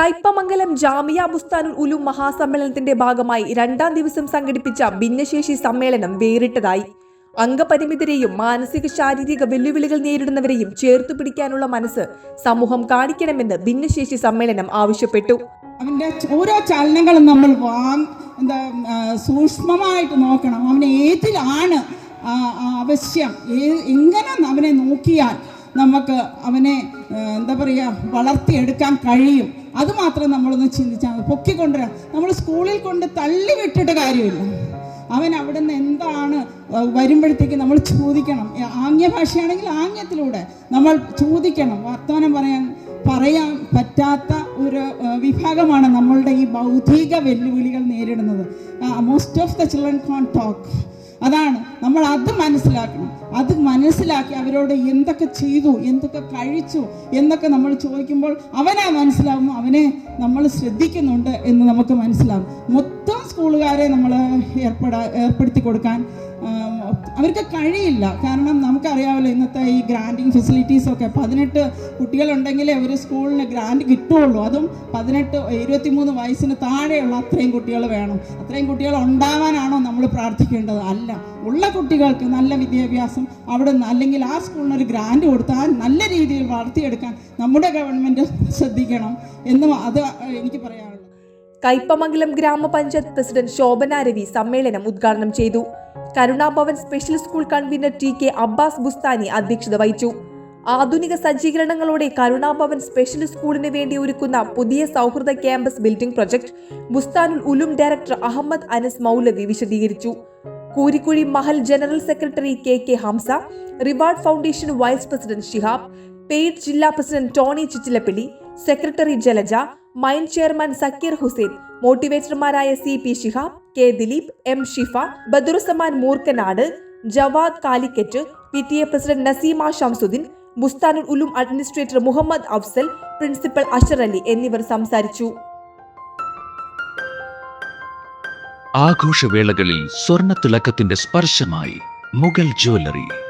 കയ്പമംഗലം ജാമിയ ബുസ്താനുൽ ഉലും മഹാസമ്മേളനത്തിന്റെ ഭാഗമായി രണ്ടാം ദിവസം സംഘടിപ്പിച്ച ഭിന്നശേഷി സമ്മേളനം വേറിട്ടതായി. അംഗപരിമിതരെയും മാനസിക ശാരീരിക വെല്ലുവിളികൾ നേരിടുന്നവരെയും ചേർത്തു പിടിക്കാനുള്ള മനസ്സ് സമൂഹം കാണിക്കണമെന്ന് ഭിന്നശേഷി സമ്മേളനം ആവശ്യപ്പെട്ടു. അവന്റെ ഓരോ ചലനങ്ങളും നമ്മൾ സൂക്ഷ്മമായിട്ട് നോക്കണം. അവൻ ഏതിലാണ് ആവശ്യം? എങ്ങനെ അവനെ നോക്കിയാൽ നമുക്ക് അവനെ എന്താ പറയുക വളർത്തിയെടുക്കാൻ കഴിയും. അതുമാത്രം നമ്മളൊന്ന് ചിന്തിച്ചാൽ മതി. പൊക്കിക്കൊണ്ടുവരാം. നമ്മൾ സ്കൂളിൽ കൊണ്ട് തള്ളി വിട്ടിട്ട് കാര്യമില്ല. അവൻ അവിടെ നിന്ന് എന്താണ് വരുമ്പോഴത്തേക്ക് നമ്മൾ ചോദിക്കണം. ആംഗ്യ ഭാഷയാണെങ്കിൽ ആംഗ്യത്തിലൂടെ നമ്മൾ ചോദിക്കണം. വർത്തമാനം പറയാൻ പറയാൻ പറ്റാത്ത ഒരു വിഭാഗമാണ് നമ്മളുടെ ഈ ബൗദ്ധിക വെല്ലുവിളികൾ നേരിടുന്നത്. Most of the children can't talk അതാണ് നമ്മൾ അത് മനസ്സിലാക്കണം. അത് മനസ്സിലാക്കി അവരോട് എന്തൊക്കെ ചെയ്തു എന്തൊക്കെ കഴിച്ചു എന്നൊക്കെ നമ്മൾ ചോദിക്കുമ്പോൾ അവനാ മനസ്സിലാവും അവനെ നമ്മൾ ശ്രദ്ധിക്കുന്നുണ്ട് എന്ന് നമുക്ക് മനസ്സിലാവും മൊത്തം സ്കൂളുകാരെ നമ്മൾ ഏർപ്പെടാ ഏർപ്പെടുത്തി കൊടുക്കാൻ അവർക്ക് കഴിയില്ല. കാരണം നമുക്കറിയാമല്ലോ ഇന്നത്തെ ഈ ഗ്രാൻഡിങ് ഫെസിലിറ്റീസ് ഒക്കെ പതിനെട്ട് കുട്ടികളുണ്ടെങ്കിലേ ഒരു സ്കൂളിന് ഗ്രാൻഡ് കിട്ടുള്ളൂ അതും പതിനെട്ട് ഇരുപത്തിമൂന്ന് വയസ്സിന് താഴെയുള്ള അത്രയും കുട്ടികൾ വേണം. അത്രയും കുട്ടികൾ ഉണ്ടാവാനാണോ നമ്മൾ പ്രാർത്ഥിക്കേണ്ടത്? അല്ല. ഉള്ള കുട്ടികൾക്ക് നല്ല വിദ്യാഭ്യാസം അവിടെ നിന്ന് അല്ലെങ്കിൽ ആ സ്കൂളിന് ഒരു ഗ്രാൻഡ് കൊടുത്താൽ നല്ല രീതിയിൽ വളർത്തിയെടുക്കാൻ നമ്മുടെ ഗവൺമെന്റ് ശ്രദ്ധിക്കണം എന്നും അത് എനിക്ക് പറയാനുള്ളത്. കയ്പമംഗലം ഗ്രാമപഞ്ചായത്ത് പ്രസിഡന്റ് ശോഭന രവി സമ്മേളനം ഉദ്ഘാടനം ചെയ്തു. Karunabhavan special school convener T K Abbas Bustani അധ്യക്ഷത വഹിച്ചു. ആധുനിക സജ്ജീകരണങ്ങളോടെ കരുണാഭവൻ സ്പെഷ്യൽ സ്കൂളിന് വേണ്ടി ഒരുക്കുന്ന പുതിയ സൗഹൃദ campus building project Bustanul Uloom director Ahammed Anas Moulavi വിശദീകരിച്ചു. Koorikkuzhi Mahal general secretary K K Hamsa reward foundation vice president Shihab paid ജില്ലാ president Tony Chittilappilly secretary Jalaja മൈൻ chairman Zakir Hussain മോട്ടിവേറ്റർമാരായ C P Shihab K Dileep M Shifa Badurusaman Moorkanad Jawad Calicut P T A president Naseema Shamsuddin Bustanul Uloom administrator Muhammad Afsal principal Ashar Ali എന്നിവർ സംസാരിച്ചു. ആഘോഷവേളകളിൽ സ്വർണ തിളക്കത്തിന്റെ സ്പർശമായി Mughal jewellery.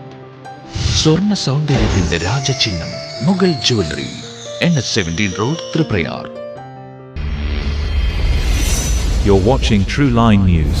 സ്വർണ്ണ സൗന്ദര്യത്തിന്റെ രാജചിഹ്നം Mughal jewellery N S seventeen road Triprayar You're watching True Line News.